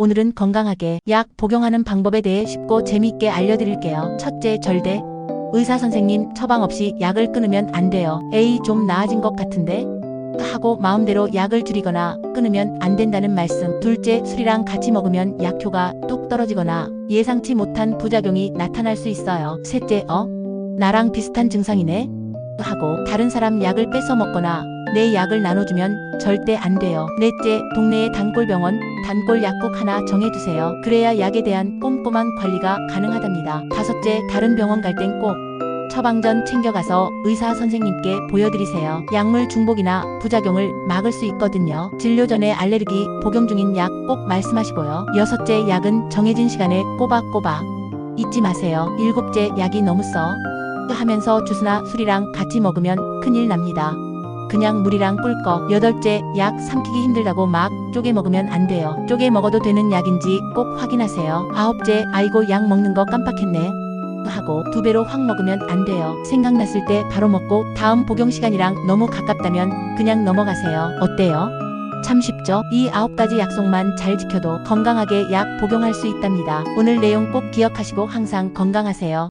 오늘은 건강하게 약 복용하는 방법에 대해 쉽고 재미있게 알려드릴게요. 첫째, 절대. 의사 선생님 처방 없이 약을 끊으면 안 돼요. 에이, 좀 나아진 것 같은데? 하고 마음대로 약을 줄이거나 끊으면 안 된다는 말씀. 둘째, 술이랑 같이 먹으면 약효가 뚝 떨어지거나 예상치 못한 부작용이 나타날 수 있어요. 셋째, 어? 나랑 비슷한 증상이네? 하고 다른 사람 약을 뺏어 먹거나 내 약을 나눠주면 절대 안 돼요. 넷째, 동네의 단골병원, 단골 약국 하나 정해두세요. 그래야 약에 대한 꼼꼼한 관리가 가능하답니다. 다섯째, 다른 병원 갈 땐 꼭 처방 전 챙겨가서 의사 선생님께 보여드리세요. 약물 중복이나 부작용을 막을 수 있거든요. 진료 전에 알레르기 복용 중인 약 꼭 말씀하시고요. 여섯째, 약은 정해진 시간에 꼬박꼬박 잊지 마세요. 일곱째, 약이 너무 써 하면서 주스나 술이랑 같이 먹으면 큰일 납니다. 그냥 물이랑 꿀꺽. 여덟째, 약 삼키기 힘들다고 막 쪼개 먹으면 안 돼요. 쪼개 먹어도 되는 약인지 꼭 확인하세요. 아홉째, 아이고 약 먹는 거 깜빡했네. 하고 두 배로 확 먹으면 안 돼요. 생각났을 때 바로 먹고 다음 복용 시간이랑 너무 가깝다면 그냥 넘어가세요. 어때요? 참 쉽죠? 이 아홉 가지 약속만 잘 지켜도 건강하게 약 복용할 수 있답니다. 오늘 내용 꼭 기억하시고 항상 건강하세요.